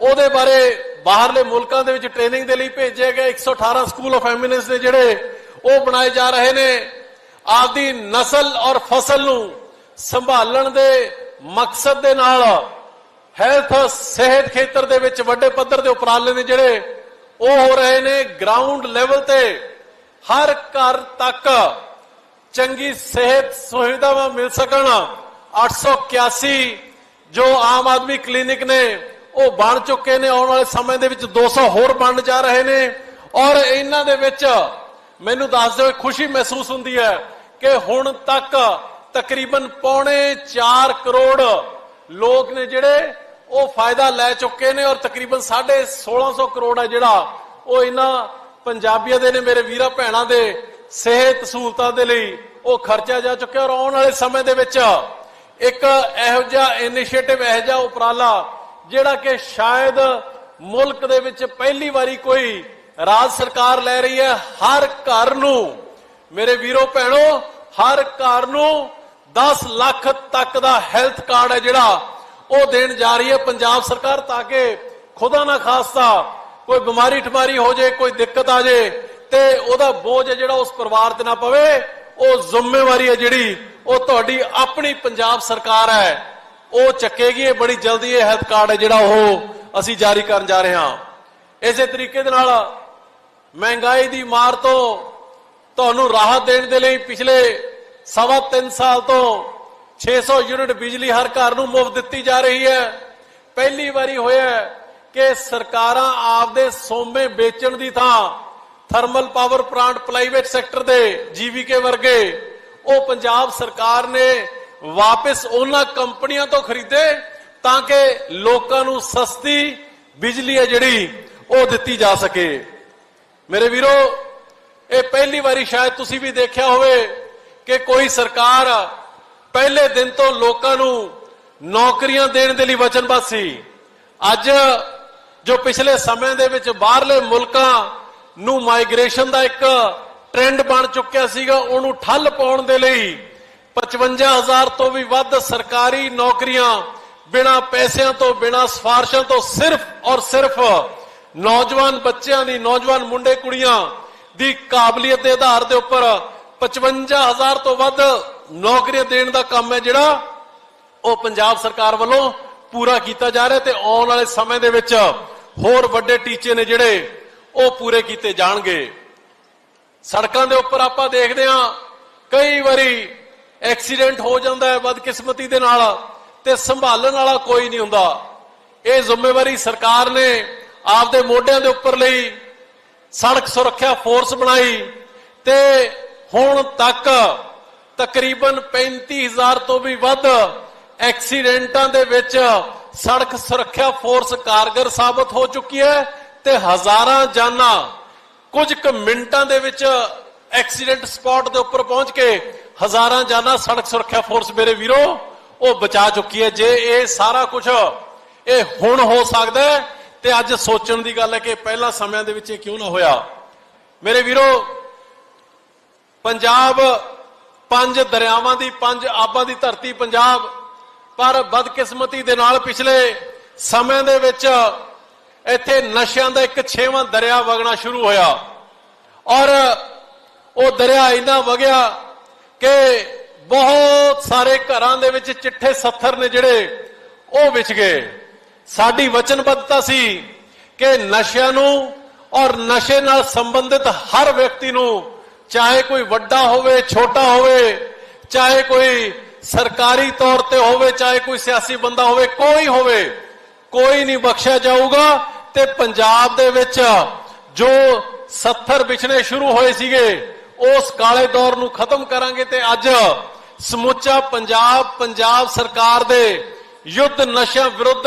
ਉਹਦੇ ਬਾਰੇ ਬਾਹਰਲੇ ਮੁਲਕਾਂ ਦੇ ਵਿੱਚ ਟ੍ਰੇਨਿੰਗ ਦੇ ਲਈ ਭੇਜਿਆ ਗਿਆ 118 ਸਕੂਲ ਆਫ ਐਮਿਨੈਂਸ ਨੇ ਜਿਹੜੇ ਉਹ ਬਣਾਏ ਜਾ ਰਹੇ ਨੇ। ਆਪਦੀ ਨਸਲ ਔਰ ਫਸਲ ਨੂੰ ਸੰਭਾਲਣ ਦੇ ਮਕਸਦ ਦੇ ਨਾਲ ਹੈਲਥ ਸਿਹਤ ਖੇਤਰ ਦੇ ਵਿੱਚ ਵੱਡੇ ਪੱਧਰ ਦੇ ਉਪਰਾਲੇ ਨੇ ਜਿਹੜੇ ਉਹ ਹੋ ਰਹੇ ਨੇ। ਗਰਾਊਂਡ ਲੈਵਲ ਤੇ ਹਰ ਘਰ ਤੱਕ ਚੰਗੀ ਸਿਹਤ ਸੁਵਿਧਾਵਾਂ ਮਿਲ ਸਕਣ। 881 ਜੋ ਆਮ ਆਦਮੀ ਕਲੀਨਿਕ ਨੇ, ਉਹ ਬਣ ਚੁੱਕੇ ਨੇ। ਆਉਣ ਵਾਲੇ ਸਮੇਂ ਦੇ ਵਿੱਚ 200 ਹੋਰ ਬਣਨ ਜਾ ਰਹੇ ਨੇ। ਔਰ ਇਹਨਾਂ ਦੇ ਵਿੱਚ ਮੈਨੂੰ ਦੱਸ ਦਿਓ ਖੁਸ਼ੀ ਮਹਿਸੂਸ ਹੁੰਦੀ ਹੈ ਕਿ ਹੁਣ ਤੱਕ ਤਕਰੀਬਨ ਪੌਣੇ 4 ਕਰੋੜ ਲੋਕ ਨੇ ਜਿਹੜੇ ਉਹ ਫਾਇਦਾ ਲੈ ਚੁੱਕੇ ਨੇ ਔਰ ਤਕਰੀਬਨ 1650 ਕਰੋੜ ਹੈ ਜਿਹੜਾ ਉਹ ਇਹਨਾਂ ਪੰਜਾਬੀਆਂ ਦੇ ਨੇ, ਮੇਰੇ ਵੀਰਾਂ ਭੈਣਾਂ ਦੇ ਸਿਹਤ ਸਹੂਲਤਾਂ ਦੇ ਲਈ ਉਹ ਖਰਚਿਆ ਜਾ ਚੁੱਕਿਆ ਔਰ ਆਉਣ ਵਾਲੇ ਸਮੇਂ ਦੇ ਵਿੱਚ ਇੱਕ ਇਹੋ ਜਿਹਾ ਇਨੀਸ਼ੀਏਟਿਵ, ਇਹੋ ਜਿਹਾ ਉਪਰਾਲਾ ਜਿਹੜਾ ਕਿ ਸ਼ਾਇਦ ਮੁਲਕ ਦੇ ਵਿੱਚ ਪਹਿਲੀ ਵਾਰੀ ਕੋਈ ਰਾਜ ਸਰਕਾਰ ਲੈ ਰਹੀ ਹੈ, ਹਰ ਘਰ ਨੂੰ, ਮੇਰੇ ਵੀਰੋ ਭੈਣੋ, ਹਰ ਘਰ ਨੂੰ 10 ਲੱਖ ਤੱਕ ਦਾ ਹੈਲਥ ਕਾਰਡ ਹੈ ਜਿਹੜਾ ਉਹ ਦੇਣ ਜਾ ਰਹੀ ਹੈ ਪੰਜਾਬ ਸਰਕਾਰ ਤਾਂ ਕਿ ਖੁਦਾ ਨਾ ਖਾਸਤਾ ਕੋਈ ਬਿਮਾਰੀ ਠਮਾਰੀ ਹੋ ਜੇ, ਕੋਈ ਦਿੱਕਤ ਆ ਜੇ ਤੇ ਉਹਦਾ ਬੋਝ ਹੈ ਜਿਹੜਾ ਉਸ ਪਰਿਵਾਰ ਤੇ ਨਾ ਪਵੇ, ਉਹ ਜ਼ਿੰਮੇਵਾਰੀ ਹੈ ਜਿਹੜੀ ਉਹ ਤੁਹਾਡੀ ਆਪਣੀ ਪੰਜਾਬ ਸਰਕਾਰ ਹੈ। ਉਹ ਚੱਕੇਗੀ, ਇਹ ਬੜੀ ਜਲਦੀ ਇਹ ਹੈਲਥ ਕਾਰਡ ਹੈ ਜਿਹੜਾ ਉਹ ਅਸੀਂ ਜਾਰੀ ਕਰਨ ਜਾ ਰਹੇ ਹਾਂ। ਇਸੇ ਤਰੀਕੇ ਦੇ ਨਾਲ ਮਹਿੰਗਾਈ ਦੀ ਮਾਰ ਤੋਂ ਤੁਹਾਨੂੰ ਰਾਹਤ ਦੇਣ ਦੇ ਲਈ ਪਿਛਲੇ ਸਵਾ 3 ਸਾਲ ਤੋਂ 600 ਯੂਨਿਟ ਬਿਜਲੀ ਹਰ ਘਰ ਨੂੰ ਮੁਫਤ ਦਿੱਤੀ ਜਾ ਰਹੀ ਹੈ। ਪਹਿਲੀ ਵਾਰੀ ਹੋਇਆ ਕਿ ਸਰਕਾਰਾਂ ਆਪਦੇ ਸੋਮੇ ਵੇਚਣ ਦੀ ਥਾਂ thermal power plant private sector ਦੇ ਜੀਵੀਕੇ ਵਰਗੇ ਉਹ ਪੰਜਾਬ ਸਰਕਾਰ ਨੇ ਵਾਪਸ ਉਹਨਾਂ ਕੰਪਨੀਆਂ ਤੋਂ ਖਰੀਦੇ ਤਾਂ ਕਿ ਲੋਕਾਂ ਨੂੰ ਸਸਤੀ ਬਿਜਲੀ ਹੈ ਜਿਹੜੀ ਉਹ ਦਿੱਤੀ ਜਾ ਸਕੇ। ਮੇਰੇ ਵੀਰੋ, ਇਹ ਪਹਿਲੀ ਵਾਰੀ ਸ਼ਾਇਦ ਤੁਸੀਂ ਵੀ ਦੇਖਿਆ ਹੋਵੇ ਕਿ ਕੋਈ ਸਰਕਾਰ ਪਹਿਲੇ ਦਿਨ ਤੋਂ ਲੋਕਾਂ ਨੂੰ ਨੌਕਰੀਆਂ ਦੇਣ ਦੇ ਲਈ ਵਚਨਬੱਧ ਸੀ। ਅੱਜ ਜੋ ਪਿਛਲੇ ਸਮੇਂ ਦੇ ਵਿੱਚ ਬਾਹਰਲੇ ਮੁਲਕਾਂ ਨੂੰ ਮਾਈਗ੍ਰੇਸ਼ਨ ਦਾ ਇੱਕ ਟ੍ਰੈਂਡ ਬਣ ਚੁੱਕਿਆ ਸੀਗਾ, ਉਹਨੂੰ ਠੱਲ ਪਾਉਣ ਦੇ ਲਈ 55000 ਤੋਂ ਵੀ ਵੱਧ ਸਰਕਾਰੀ ਨੌਕਰੀਆਂ ਬਿਨਾ ਪੈਸਿਆਂ ਤੋਂ, ਬਿਨਾ ਸਿਫਾਰਸ਼ਾਂ ਤੋਂ ਸਿਰਫ ਔਰ ਸਿਰਫ ਨੌਜਵਾਨ ਬੱਚਿਆਂ ਦੀ, ਨੌਜਵਾਨ ਮੁੰਡੇ ਕੁੜੀਆਂ ਦੀ ਕਾਬਲੀਅਤ ਦੇ ਆਧਾਰ ਦੇ ਉੱਪਰ 55000 ਤੋਂ ਵੱਧ ਨੌਕਰੀਆਂ ਦੇਣ ਦਾ ਕੰਮ ਹੈ ਜਿਹੜਾ ਉਹ ਪੰਜਾਬ ਸਰਕਾਰ ਵੱਲੋਂ ਪੂਰਾ ਕੀਤਾ ਜਾ ਰਿਹਾ ਤੇ ਆਉਣ ਵਾਲੇ ਸਮੇਂ ਦੇ ਵਿੱਚ ਹੋਰ ਵੱਡੇ ਟੀਚੇ ਨੇ ਜਿਹੜੇ ਉਹ ਪੂਰੇ ਕੀਤੇ ਜਾਣਗੇ। ਸੜਕਾਂ ਦੇ ਉੱਪਰ ਆਪਾਂ ਦੇਖਦੇ ਹਾਂ, ਕਈ ਵਾਰੀ ਐਕਸੀਡੈਂਟ ਹੋ ਜਾਂਦਾ ਹੈ ਬਦਕਿਸਮਤੀ ਦੇ ਨਾਲ ਤੇ ਸੰਭਾਲਣ ਵਾਲਾ ਕੋਈ ਨਹੀਂ ਹੁੰਦਾ। ਇਹ ਜ਼ਿੰਮੇਵਾਰੀ ਸਰਕਾਰ ਨੇ ਆਪਦੇ ਮੋਢਿਆਂ ਦੇ ਉੱਪਰ ਲਈ ਸੜਕ ਸੁਰੱਖਿਆ ਫੋਰਸ ਬਣਾਈ ਤੇ ਹੁਣ ਤੱਕ ਤਕਰੀਬਨ 35000 ਤੋਂ ਵੀ ਵੱਧ ਐਕਸੀਡੈਂਟਾਂ ਦੇ ਵਿੱਚ ਸੜਕ ਸੁਰੱਖਿਆ ਫੋਰਸ ਕਾਰਗਰ ਸਾਬਤ ਹੋ ਚੁੱਕੀ ਹੈ ਤੇ ਹਜ਼ਾਰਾਂ ਜਾਨਾਂ ਕੁਝ ਕੁ ਮਿੰਟਾਂ ਦੇ ਵਿੱਚ ਐਕਸੀਡੈਂਟ ਸਪੌਟ ਦੇ ਉੱਪਰ ਪਹੁੰਚ ਕੇ ਹਜ਼ਾਰਾਂ ਜਾਨਾਂ ਸੜਕ ਸੁਰੱਖਿਆ ਫੋਰਸ ਮੇਰੇ ਵੀਰੋ, ਉਹ ਬਚਾ ਚੁੱਕੀ ਹੈ। ਜੇ ਇਹ ਸਾਰਾ ਕੁਝ ਇਹ ਹੁਣ ਹੋ ਸਕਦਾ ਤੇ ਅੱਜ ਸੋਚਣ ਦੀ ਗੱਲ ਹੈ ਕਿ ਪਹਿਲਾਂ ਸਮਿਆਂ ਦੇ ਵਿੱਚ ਇਹ ਕਿਉਂ ਨਾ ਹੋਇਆ। ਮੇਰੇ ਵੀਰੋ ਪੰਜਾਬ ਪੰਜ ਦਰਿਆਵਾਂ ਦੀ, ਪੰਜ ਆਬਾਂ ਦੀ ਧਰਤੀ ਪੰਜਾਬ। ਪਰ ਬਦਕਿਸਮਤੀ ਦੇ ਨਾਲ ਪਿਛਲੇ ਸਮੇਂ ਦੇ ਵਿੱਚ ਇੱਥੇ ਨਸ਼ਿਆਂ ਦਾ ਇੱਕ ਛੇਵਾਂ ਦਰਿਆ ਵਗਣਾ ਸ਼ੁਰੂ ਹੋਇਆ। ਔਰ ਉਹ ਦਰਿਆ ਇੰਨਾ ਵਗਿਆ ਕਿ ਬਹੁਤ ਸਾਰੇ ਘਰਾਂ ਦੇ ਵਿੱਚ ਚਿੱਠੇ ਸੱਥਰ ਨੇ ਜਿਹੜੇ, ਉਹ ਵਿਛ ਗਏ। ਸਾਡੀ ਵਚਨਬੱਧਤਾ ਸੀ ਕਿ ਨਸ਼ਿਆਂ ਨੂੰ ਔਰ ਨਸ਼ੇ ਨਾਲ ਸੰਬੰਧਿਤ ਹਰ ਵਿਅਕਤੀ ਨੂੰ ਚਾਹੇ ਕੋਈ ਵੱਡਾ ਹੋਵੇ, ਛੋਟਾ ਹੋਵੇ, ਚਾਹੇ ਕੋਈ ਸਰਕਾਰੀ ਤੌਰ ਤੇ ਹੋਵੇ, ਚਾਹੇ ਕੋਈ ਸਿਆਸੀ ਬੰਦਾ ਹੋਵੇ, ਕੋਈ ਹੋਵੇ, ਕੋਈ ਨਹੀਂ ਬਖਸ਼ਿਆ ਜਾਊਗਾ। ਤੇ ਪੰਜਾਬ ਦੇ ਵਿੱਚ ਜੋ 70 ਵਿਛਣੇ ਸ਼ੁਰੂ ਹੋਏ ਸੀਗੇ, ਉਸ ਕਾਲੇ ਦੌਰ ਨੂੰ ਖਤਮ ਕਰਾਂਗੇ ਤੇ ਅੱਜ ਸਮੁੱਚਾ ਪੰਜਾਬ ਪੰਜਾਬ ਸਰਕਾਰ ਦੇ ਯੁੱਧ ਨਸ਼ਿਆਂ ਵਿਰੁੱਧ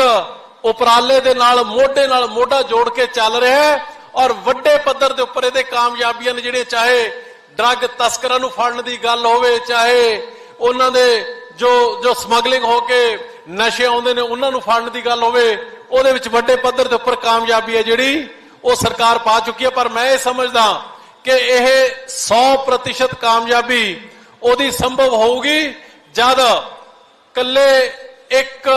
ਉਪਰਾਲੇ ਦੇ ਨਾਲ, ਮੋਢੇ ਨਾਲ ਮੋਢਾ ਜੋੜ ਕੇ ਚੱਲ ਰਿਹਾ ਹੈ। ਔਰ ਵੱਡੇ ਪੱਧਰ ਦੇ ਉੱਪਰ ਇਹਦੇ ਕਾਮਯਾਬੀਆਂ ਨੇ ਜਿਹੜੇ ਚਾਹੇ ਡਰੱਗ ਤਸਕਰਾਂ ਨੂੰ ਫੜਨ ਦੀ ਗੱਲ ਹੋਵੇ, ਚਾਹੇ ਉਹਨਾਂ ਦੇ ਜੋ ਜੋ ਸਮਗਲਿੰਗ ਹੋ ਕੇ ਨਸ਼ੇ ਆਉਂਦੇ ਨੇ, ਉਹਨਾਂ ਨੂੰ ਫੜਨ ਦੀ ਗੱਲ ਹੋਵੇ, ਉਹਦੇ ਵਿੱਚ ਵੱਡੇ ਪੱਧਰ ਦੇ ਉੱਪਰ ਕਾਮਯਾਬੀ ਹੈ ਜਿਹੜੀ, ਉਹ ਸਰਕਾਰ ਪਾ ਚੁੱਕੀ ਹੈ। ਪਰ ਮੈਂ ਇਹ ਸਮਝਦਾ ਕਿ ਇਹ 100% ਕਾਮਯਾਬੀ ਉਹਦੀ ਸੰਭਵ ਹੋਊਗੀ, ਜਦ ਕੱਲੇ ਇੱਕ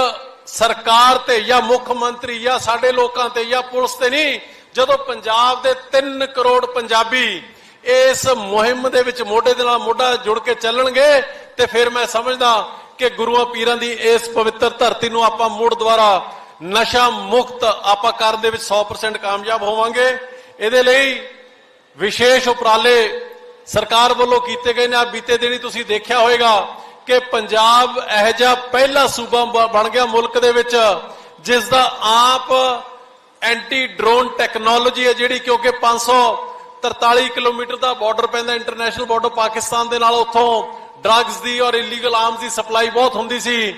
ਸਰਕਾਰ ਤੇ ਜਾਂ ਮੁੱਖ ਮੰਤਰੀ ਜਾਂ ਸਾਡੇ ਲੋਕਾਂ ਤੇ ਜਾਂ ਪੁਲਿਸ ਤੇ ਨਹੀਂ, ਜਦੋਂ ਪੰਜਾਬ ਦੇ 3 ਕਰੋੜ ਪੰਜਾਬੀ ਇਸ ਮੁਹਿੰਮ ਦੇ ਵਿੱਚ ਮੋਢੇ ਦੇ ਨਾਲ ਮੋਢਾ ਜੁੜ ਕੇ ਚੱਲਣਗੇ ਤੇ ਫਿਰ ਮੈਂ ਸਮਝਦਾ ਕਿ ਗੁਰੂਆਂ ਪੀਰਾਂ ਦੀ ਇਸ ਪਵਿੱਤਰ ਧਰਤੀ ਨੂੰ ਆਪਾਂ ਮੁੜ ਦੁਆਰਾ ਨਸ਼ਾ ਮੁਕਤ ਆਪਾਂ ਕਰਨ ਦੇ ਵਿੱਚ 100% ਕਾਮਯਾਬ ਹੋਵਾਂਗੇ। ਇਹਦੇ ਲਈ ਵਿਸ਼ੇਸ਼ ਉਪਰਾਲੇ ਸਰਕਾਰ ਵੱਲੋਂ ਕੀਤੇ ਗਏ ਨੇ। ਆ ਬੀਤੇ ਦਿਨੀ ਤੁਸੀਂ ਦੇਖਿਆ ਹੋਵੇਗਾ ਕਿ ਪੰਜਾਬ ਇਹ ਜਿਹਾ ਪਹਿਲਾ ਸੂਬਾ ਬ- ਬਣ ਗਿਆ ਮੁਲਕ ਦੇ ਵਿੱਚ ਜਿਸ ਦਾ ਆਪ ਐਂਟੀ ਡਰੋਨ ਟੈਕਨੋਲੋਜੀ ਹੈ ਜਿਹੜੀ ਕਿਉਂਕਿ 543 ਕਿਲੋਮੀਟਰ ਦਾ ਬਾਰਡਰ ਪੈਂਦਾ ਇੰਟਰਨੈਸ਼ਨਲ ਬਾਰਡਰ ਪਾਕਿਸਤਾਨ ਦੇ ਨਾਲ ਉੱਥੋਂ ਡਰੱਗਸ ਦੀ ਔਰ ਇਲੀਗਲ ਆਰਮਸ ਦੀ ਸਪਲਾਈ ਬਹੁਤ ਹੁੰਦੀ ਸੀ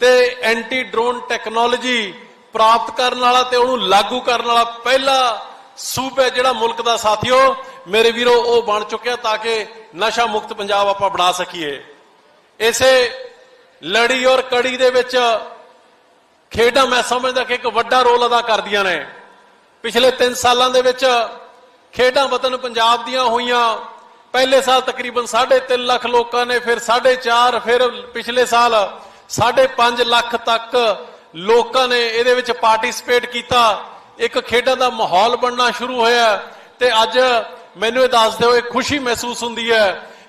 ਤੇ ਐਂਟੀ ਡਰੋਨ ਟੈਕਨੋਲੋਜੀ ਪ੍ਰਾਪਤ ਕਰਨ ਵਾਲਾ ਤੇ ਉਹਨੂੰ ਲਾਗੂ ਕਰਨ ਵਾਲਾ ਪਹਿਲਾ ਸੂਬਾ ਜਿਹੜਾ ਮੁਲਕ ਦਾ ਸਾਥੀਓ। ਮੇਰੇ ਵੀਰੋ, ਉਹ ਬਣ ਚੁੱਕਿਆ ਤਾਂ ਕਿ ਨਸ਼ਾ ਮੁਕਤ ਪੰਜਾਬ ਆਪਾਂ ਬਣਾ ਸਕੀਏ। ਇਸੇ ਲੜੀ ਔਰ ਕੜੀ ਦੇ ਵਿੱਚ ਖੇਡਾਂ ਮੈਂ ਸਮਝਦਾ ਕਿ ਇੱਕ ਵੱਡਾ ਰੋਲ ਅਦਾ ਕਰਦੀਆਂ ਨੇ। ਪਿਛਲੇ 3 ਸਾਲਾਂ ਦੇ ਵਿੱਚ ਖੇਡਾਂ ਵਤਨ ਪੰਜਾਬ ਦੀਆਂ ਹੋਈਆਂ। ਪਹਿਲੇ ਸਾਲ ਤਕਰੀਬਨ 3.5 ਲੱਖ ਲੋਕਾਂ ਨੇ ਫਿਰ 4.5 ਫਿਰ ਪਿਛਲੇ ਸਾਲ 5.5 ਲੱਖ ਤੱਕ ਲੋਕਾਂ ਨੇ ਇਹਦੇ ਵਿੱਚ ਪਾਰਟਿਸਿਪੇਟ ਕੀਤਾ। ਇੱਕ ਖੇਡਾਂ ਦਾ ਮਾਹੌਲ ਬਣਨਾ ਸ਼ੁਰੂ ਹੋਇਆ ਤੇ ਅੱਜ ਮੈਨੂੰ ਇਹ ਦੱਸਦੇ ਹੋਏ ਖੁਸ਼ੀ ਮਹਿਸੂਸ ਹੁੰਦੀ ਹੈ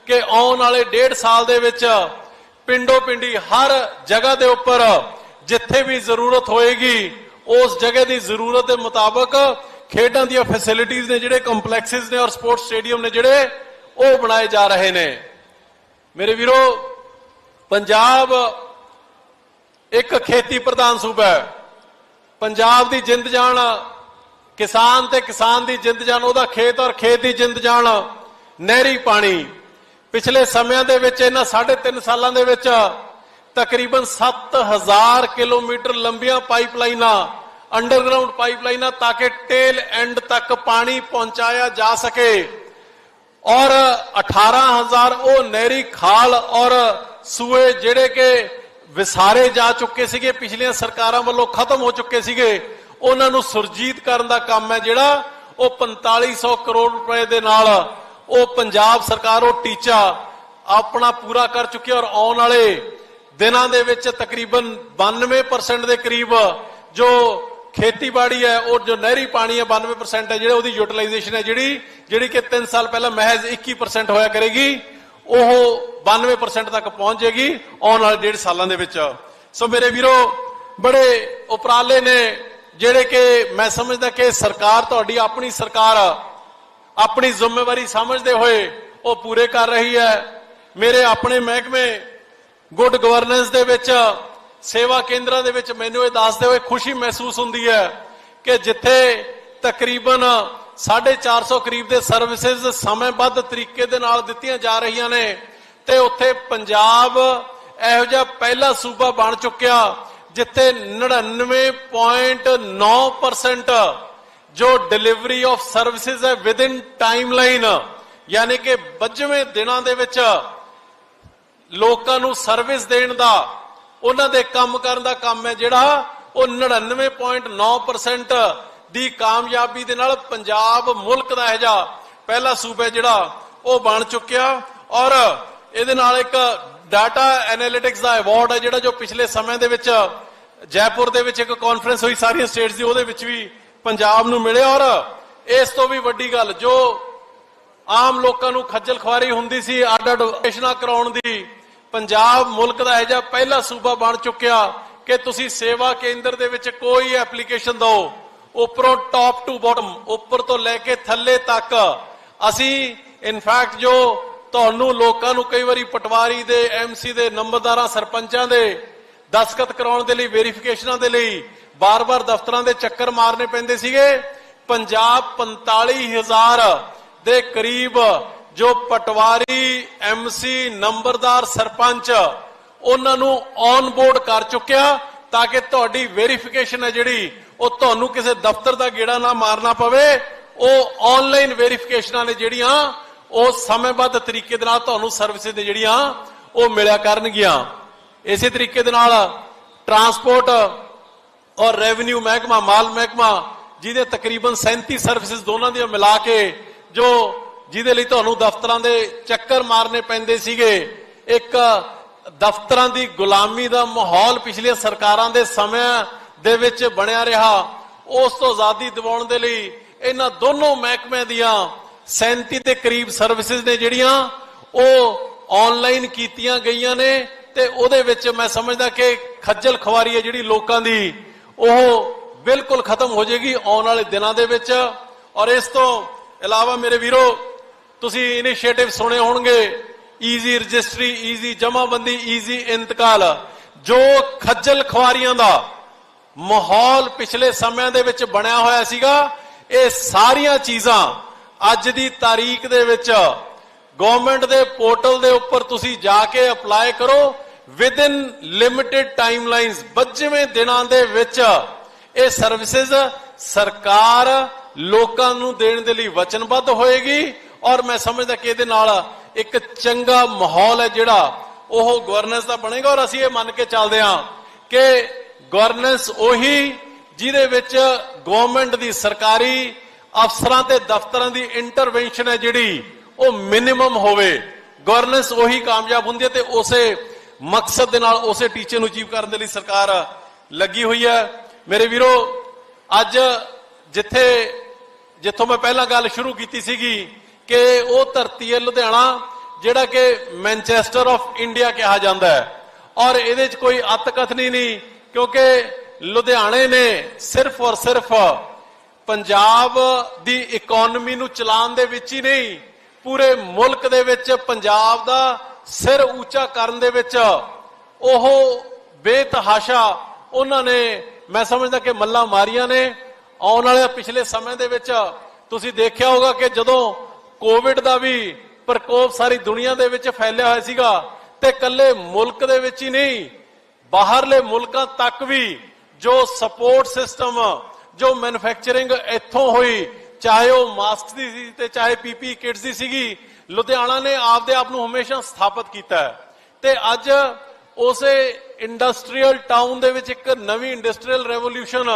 ਕਿ ਆਉਣ ਵਾਲੇ 1.5 ਸਾਲ ਦੇ ਵਿੱਚ ਪਿੰਡੋ ਪਿੰਡੀ ਹਰ ਜਗ੍ਹਾ ਦੇ ਉੱਪਰ ਜਿੱਥੇ ਵੀ ਜ਼ਰੂਰਤ ਹੋਏਗੀ, ਉਸ ਜਗ੍ਹਾ ਦੀ ਜ਼ਰੂਰਤ ਦੇ ਮੁਤਾਬਕ ਖੇਡਾਂ ਦੀਆਂ ਫੈਸਿਲਿਟੀਆਂ ਨੇ ਜਿਹੜੇ ਕੰਪਲੈਕਸਿਸ ਨੇ ਔਰ ਸਪੋਰਟਸ ਸਟੇਡੀਅਮ ਨੇ ਜਿਹੜੇ, ਉਹ ਬਣਾਏ ਜਾ ਰਹੇ ਨੇ। ਮੇਰੇ ਵੀਰੋ, ਪੰਜਾਬ ਇੱਕ ਖੇਤੀ ਪ੍ਰਧਾਨ ਸੂਬਾ ਹੈ। ਪੰਜਾਬ ਦੀ ਜਿੰਦ ਜਾਨ, ਕਿਸਾਨ ਤੇ ਕਿਸਾਨ ਦੀ ਜਿੰਦ ਜਾਨ, ਉਹਦਾ ਖੇਤ ਔਰ ਖੇਤ ਦੀ ਜਿੰਦ ਜਾਨ, ਨਹਿਰੀ ਪਾਣੀ। ਪਿਛਲੇ ਸਮਿਆਂ ਦੇ ਵਿੱਚ, ਇਹਨਾਂ 3.5 ਸਾਲਾਂ ਦੇ ਵਿੱਚ ਤਕਰੀਬਨ 7000 ਕਿਲੋਮੀਟਰ ਲੰਬੀਆਂ ਪਾਈਪਲਾਈਨਾਂ ਅੰਡਰਗਰਾਉਂਡ ਪਾਈਪਲਾਈਨਾਂ ਤਾਂ ਕਿ ਟੇਲ ਐਂਡ ਤੱਕ ਪਾਣੀ ਪਹੁੰਚਾਇਆ ਜਾ ਸਕੇ। 18000 ਉਹ ਨਹਿਰੀ ਖਾਲ ਔਰ ਸੂਏ ਜਿਹੜੇ ਕਿ ਵਿਸਾਰੇ ਜਾ ਚੁੱਕੇ ਸੀਗੇ, ਪਿਛਲੀਆਂ ਸਰਕਾਰਾਂ ਵੱਲੋਂ ਖਤਮ ਹੋ ਚੁੱਕੇ ਸੀਗੇ, ਉਹਨਾਂ ਨੂੰ ਸੁਰਜੀਤ ਕਰਨ ਦਾ ਕੰਮ ਹੈ ਜਿਹੜਾ ਉਹ 4500 ਕਰੋੜ ਰੁਪਏ ਦੇ ਨਾਲ ਉਹ ਪੰਜਾਬ ਸਰਕਾਰ, ਉਹ ਟੀਚਾ ਆਪਣਾ ਪੂਰਾ ਕਰ ਚੁੱਕੀ ਔਰ ਆਉਣ ਵਾਲੇ ਦਿਨਾਂ ਦੇ ਵਿੱਚ ਤਕਰੀਬਨ 92% ਦੇ ਕਰੀਬ ਜੋ ਖੇਤੀਬਾੜੀ ਹੈ, ਉਹ ਜੋ ਨਹਿਰੀ ਪਾਣੀ ਹੈ 92% ਹੈ, ਜਿਹੜੇ ਉਹਦੀ ਯੂਟਿਲਾਈਜੇਸ਼ਨ ਹੈ ਜਿਹੜੀ ਜਿਹੜੀ ਕਿ 3 ਸਾਲ ਪਹਿਲਾਂ ਮਹਿਜ਼ 21% ਹੋਇਆ ਕਰੇਗੀ, ਉਹ 92% ਤੱਕ ਪਹੁੰਚ ਜਾਏਗੀ, ਆਉਣ ਵਾਲੇ ਡੇਢ ਸਾਲਾਂ ਦੇ ਵਿੱਚ। ਸੋ ਮੇਰੇ ਵੀਰੋ, ਬੜੇ ਉਪਰਾਲੇ ਨੇ, ਜਿਹੜੇ ਕਿ ਮੈਂ ਸਮਝਦਾ ਕਿ ਸਰਕਾਰ ਤੁਹਾਡੀ, ਆਪਣੀ ਸਰਕਾਰ, ਆਪਣੀ ਜ਼ਿੰਮੇਵਾਰੀ ਸਮਝਦੇ ਹੋਏ ਉਹ ਪੂਰੇ ਕਰ ਰਹੀ ਹੈ। ਮੇਰੇ ਆਪਣੇ ਮਹਿਕਮੇ ਗੁੱਡ ਗਵਰਨੈਂਸ ਦੇ ਵਿੱਚ ਸੇਵਾ ਕੇਂਦਰਾਂ ਦੇ ਵਿੱਚ ਮੈਨੂੰ ਇਹ ਦੱਸਦੇ ਹੋਏ ਖੁਸ਼ੀ ਮਹਿਸੂਸ ਹੁੰਦੀ ਹੈ ਕਿ ਜਿੱਥੇ ਤਕਰੀਬਨ 450 ਕਰੀਬ ਦੇ ਸਰਵਿਸਿਜ਼ ਸਮੇਂਬੱਧ ਤਰੀਕੇ ਦੇ ਨਾਲ ਦਿੱਤੀਆਂ ਜਾ ਰਹੀਆਂ ਨੇ ਤੇ ਉੱਥੇ ਪੰਜਾਬ ਇਹੋ ਜਿਹਾ ਪਹਿਲਾ ਸੂਬਾ ਬਣ ਚੁੱਕਿਆ ਜਿੱਥੇ 99.9% ਜੋ ਡਿਲੀਵਰੀ ਆਫ ਸਰਵਿਸਿਜ਼ ਹੈ ਵਿਦ ਇਨ ਟਾਈਮ ਲਾਈਨ ਯਾਨੀ ਕਿ 25 ਦਿਨਾਂ ਦੇ ਵਿੱਚ ਲੋਕਾਂ ਨੂੰ ਸਰਵਿਸ ਦੇਣ ਦਾ ਉਹਨਾਂ ਦੇ ਕੰਮ ਕਰਨ ਦਾ ਕੰਮ ਹੈ ਜਿਹੜਾ ਉਹ 99.9% ਦੀ ਕਾਮਯਾਬੀ ਦੇ ਨਾਲ ਪੰਜਾਬ ਮੁਲਕ ਦਾ ਇਹ ਜਿਹਾ ਪਹਿਲਾ ਸੂਬਾ ਜਿਹੜਾ ਉਹ ਬਣ ਚੁੱਕਿਆ ਔਰ ਇਹਦੇ ਨਾਲ ਇੱਕ ਡਾਟਾ ਐਨਾਲਿਟਿਕਸ ਦਾ ਅਵਾਰਡ ਹੈ ਜਿਹੜਾ ਜੋ ਪਿਛਲੇ ਸਮੇਂ ਦੇ ਵਿੱਚ ਜੈਪੁਰ ਦੇ ਵਿੱਚ ਇੱਕ ਕਾਨਫਰੰਸ ਹੋਈ ਸਾਰੀਆਂ ਸਟੇਟਸ ਦੀ, ਉਹਦੇ ਵਿੱਚ ਵੀ ਪੰਜਾਬ ਨੂੰ ਮਿਲਿਆ ਔਰ ਇਸ ਤੋਂ ਵੀ ਵੱਡੀ ਗੱਲ ਜੋ ਆਮ ਲੋਕਾਂ ਨੂੰ ਖੱਜਲ ਖੁਆਰੀ ਹੁੰਦੀ ਸੀ ਅੱਡ ਅੱਡ ਕਰਾਉਣ ਦੀ ਪੰਜਾਬ ਮੁਲਕ ਦਾ ਇਹੋ ਜਿਹਾ ਪਹਿਲਾ ਸੂਬਾ ਬਣ ਚੁੱਕਿਆ ਕਿ ਤੁਸੀਂ ਸੇਵਾ ਕੇਂਦਰ ਦੇ ਵਿੱਚ ਕੋਈ ਐਪਲੀਕੇਸ਼ਨ ਦਿਓ, ਉੱਪਰੋਂ ਟਾਪ ਟੂ ਬਾਟਮ ਉੱਪਰ ਤੋਂ ਲੈ ਕੇ ਥੱਲੇ ਤੱਕ। ਅਸੀਂ ਇਨਫੈਕਟ ਜੋ ਤੁਹਾਨੂੰ ਲੋਕਾਂ ਨੂੰ ਕਈ ਵਾਰੀ ਪਟਵਾਰੀ ਦੇ ਐਮਸੀ ਦੇ, ਨੰਬਰਦਾਰਾਂ, ਸਰਪੰਚਾਂ ਦੇ ਦਸਖਤ ਕਰਾਉਣ ਦੇ ਲਈ ਵੈਰੀਫਿਕੇਸ਼ਨਾਂ ਦੇ ਲਈ ਬਾਰ-ਬਾਰ ਦਫ਼ਤਰਾਂ ਦੇ ਚੱਕਰ ਮਾਰਨੇ ਪੈਂਦੇ ਸੀਗੇ। ਪੰਜਾਬ 45000 ਦੇ ਕਰੀਬ ਜੋ ਪਟਵਾਰੀ ਐਮਸੀ ਨੰਬਰਦਾਰ ਸਰਪੰਚ ਉਹਨਾਂ ਨੂੰ ਔਨ ਬੋਰਡ ਕਰ ਚੁੱਕਿਆ ਤਾਂ ਕਿ ਤੁਹਾਡੀ ਵੈਰੀਫਿਕੇਸ਼ਨ ਹੈ ਜਿਹੜੀ, ਉਹ ਤੁਹਾਨੂੰ ਕਿਸੇ ਦਫ਼ਤਰ ਦਾ ਗੇੜਾ ਨਾ ਮਾਰਨਾ ਪਵੇ। ਉਹ ਆਨਲਾਈਨ ਵੈਰੀਫਿਕੇਸ਼ਨਾਂ ਨੇ ਜਿਹੜੀਆਂ, ਉਹ ਸਮੇਂਬੱਧ ਤਰੀਕੇ ਦੇ ਨਾਲ ਤੁਹਾਨੂੰ ਸਰਵਿਸਿਜ਼ ਨੇ ਜਿਹੜੀਆਂ, ਉਹ ਮਿਲਿਆ ਕਰਨਗੀਆਂ। ਇਸੇ ਤਰੀਕੇ ਦੇ ਨਾਲ ਟਰਾਂਸਪੋਰਟ ਔਰ ਰੈਵਨਿਊ ਮਹਿਕਮਾ, ਮਾਲ ਮਹਿਕਮਾ, ਜਿਹਦੇ ਤਕਰੀਬਨ 37 ਸਰਵਿਸਿਜ਼ ਦੋਨਾਂ ਦੀਆਂ ਮਿਲਾ ਕੇ ਜੋ ਜਿਹਦੇ ਲਈ ਤੁਹਾਨੂੰ ਦਫ਼ਤਰਾਂ ਦੇ ਚੱਕਰ ਮਾਰਨੇ ਪੈਂਦੇ ਸੀਗੇ। ਇੱਕ ਦਫ਼ਤਰਾਂ ਦੀ ਗੁਲਾਮੀ ਦਾ ਮਾਹੌਲ ਪਿਛਲੀਆਂ ਸਰਕਾਰਾਂ ਦੇ ਸਮਿਆਂ ਦੇ ਵਿੱਚ ਬਣਿਆ ਰਿਹਾ। ਉਸ ਤੋਂ ਆਜ਼ਾਦੀ ਦਿਵਾਉਣ ਦੇ ਲਈ ਇਹਨਾਂ ਦੋਨੋਂ ਮਹਿਕਮਿਆਂ ਦੀਆਂ 37 ਦੇ ਕਰੀਬ ਸਰਵਿਸਿਜ਼ ਨੇ ਜਿਹੜੀਆਂ, ਉਹ ਆਨਲਾਈਨ ਕੀਤੀਆਂ ਗਈਆਂ ਨੇ ਤੇ ਉਹਦੇ ਵਿੱਚ ਮੈਂ ਸਮਝਦਾ ਕਿ ਖੱਜਲ ਖਵਾਰੀ ਹੈ ਜਿਹੜੀ ਲੋਕਾਂ ਦੀ, ਉਹ ਬਿਲਕੁਲ ਖਤਮ ਹੋ ਜਾਏਗੀ ਆਉਣ ਵਾਲੇ ਦਿਨਾਂ ਦੇ ਵਿੱਚ। ਔਰ ਇਸ ਤੋਂ ਇਲਾਵਾ ਮੇਰੇ ਵੀਰੋ ਤੁਸੀਂ ਇਨੀਸ਼ੀਏਟਿਵ ਸੁਣੇ ਹੋਣਗੇ। ਈਜ਼ੀ ਰਜਿਸਟਰੀ ਈਜ਼ੀ ਜਮਾਬੰਦੀ ਈਜ਼ੀ ਇੰਤਕਾਲ। ਜੋ ਖੱਜਲ ਖਵਾਰੀਆਂ ਦਾ ਮਾਹੌਲ ਪਿਛਲੇ ਸਮਿਆਂ ਦੇ ਵਿੱਚ ਬਣਿਆ ਹੋਇਆ ਸੀਗਾ, ਇਹ ਸਾਰੀਆਂ ਚੀਜ਼ਾਂ ਅੱਜ ਦੀ ਤਾਰੀਖ ਦੇ ਵਿੱਚ ਗਵਰਨਮੈਂਟ ਦੇ ਪੋਰਟਲ ਦੇ ਉੱਪਰ ਤੁਸੀਂ ਜਾ ਕੇ ਅਪਲਾਈ ਕਰੋ। ਵਿਦ ਇਨ ਲਿਮਿਟਿਡ ਟਾਈਮਲਾਈਨਸ 25ਵੇਂ ਦਿਨਾਂ ਦੇ ਵਿੱਚ ਇਹ ਸਰਵਿਸਿਜ਼ ਸਰਕਾਰ ਲੋਕਾਂ ਨੂੰ ਦੇਣ ਦੇ ਲਈ ਵਚਨਬੱਧ ਹੋਏਗੀ। ਔਰ ਮੈਂ ਸਮਝਦਾ ਕਿ ਇਹਦੇ ਨਾਲ ਇੱਕ ਚੰਗਾ ਮਾਹੌਲ ਹੈ ਜਿਹੜਾ ਉਹ ਗਵਰਨੈਂਸ ਦਾ ਬਣੇਗਾ ਔਰ ਅਸੀਂ ਇਹ ਮੰਨ ਕੇ ਚੱਲਦੇ ਹਾਂ ਕਿ ਗਵਰਨੈਂਸ ਉਹੀ ਜਿਹਦੇ ਵਿੱਚ ਗਵਰਨਮੈਂਟ ਦੀ ਸਰਕਾਰੀ ਅਫਸਰਾਂ ਤੇ ਦਫ਼ਤਰਾਂ ਦੀ ਇੰਟਰਵੈਂਸ਼ਨ ਹੈ ਜਿਹੜੀ ਉਹ ਮਿਨੀਮਮ ਹੋਵੇ। ਗਵਰਨੈਂਸ ਉਹੀ ਕਾਮਯਾਬ ਹੁੰਦੀ ਹੈ ਤੇ ਉਸੇ ਮਕਸਦ ਦੇ ਨਾਲ ਉਸੇ ਟੀਚੇ ਨੂੰ ਅਚੀਵ ਕਰਨ ਦੇ ਲਈ ਸਰਕਾਰ ਲੱਗੀ ਹੋਈ ਹੈ। ਮੇਰੇ ਵੀਰੋ, ਅੱਜ ਜਿੱਥੇ ਜਿੱਥੋਂ ਮੈਂ ਪਹਿਲਾਂ ਗੱਲ ਸ਼ੁਰੂ ਕੀਤੀ ਸੀਗੀ ਕਿ ਉਹ ਧਰਤੀ ਹੈ ਲੁਧਿਆਣਾ, ਜਿਹੜਾ ਕਿ ਮੈਨਚੈਸਟਰ ਆਫ ਇੰਡੀਆ ਕਿਹਾ ਜਾਂਦਾ ਹੈ। ਔਰ ਇਹਦੇ 'ਚ ਕੋਈ ਅਤਕਥਨੀ ਨਹੀਂ, ਕਿਉਂਕਿ ਲੁਧਿਆਣੇ ਨੇ ਸਿਰਫ ਔਰ ਸਿਰਫ ਪੰਜਾਬ ਦੀ ਇਕਨੋਮੀ ਨੂੰ ਚਲਾਉਣ ਦੇ ਵਿੱਚ ਹੀ ਨਹੀਂ, ਪੂਰੇ ਮੁਲਕ ਦੇ ਵਿੱਚ ਪੰਜਾਬ ਦਾ ਸਿਰ ਉੱਚਾ ਕਰਨ ਦੇ ਵਿੱਚ ਉਹ ਬੇਤਹਾਸ਼ਾ ਉਹਨਾਂ ਨੇ, ਮੈਂ ਸਮਝਦਾ ਕਿ ਮੱਲਾ ਮਾਰੀਆਂ ਨੇ। ਆਉਣ ਵਾਲੇ ਪਿਛਲੇ ਸਮੇਂ ਦੇ ਵਿੱਚ ਤੁਸੀਂ ਦੇਖਿਆ ਹੋਗਾ ਕਿ ਜਦੋਂ ਕੋਵਿਡ ਦਾ ਵੀ ਪ੍ਰਕੋਪ ਸਾਰੀ ਦੁਨੀਆ ਦੇ ਵਿੱਚ ਫੈਲਿਆ ਹੋਇਆ ਸੀਗਾ ਤੇ ਕੱਲੇ ਮੁਲਕ ਦੇ ਵਿੱਚ ਹੀ ਨਹੀਂ, ਬਾਹਰਲੇ ਮੁਲਕਾਂ ਤੱਕ ਵੀ ਜੋ ਸਪੋਰਟ ਸਿਸਟਮ ਜੋ ਮੈਨੂਫੈਕਚਰਿੰਗ ਇੱਥੋਂ ਹੋਈ, ਚਾਹੇ ਉਹ ਮਾਸਕ ਦੀ ਸੀ ਤੇ ਚਾਹੇ ਪੀਪੀ ਕਿਟਸ ਦੀ ਸੀਗੀ, ਲੁਧਿਆਣਾ ਨੇ ਆਪਦੇ ਆਪ ਨੂੰ ਹਮੇਸ਼ਾ ਸਥਾਪਿਤ ਕੀਤਾ ਹੈ। ਤੇ ਅੱਜ ਉਸੇ ਇੰਡਸਟਰੀਅਲ ਟਾਊਨ ਦੇ ਵਿੱਚ ਇੱਕ ਨਵੀਂ ਇੰਡਸਟਰੀਅਲ ਰੈਵੋਲੂਸ਼ਨ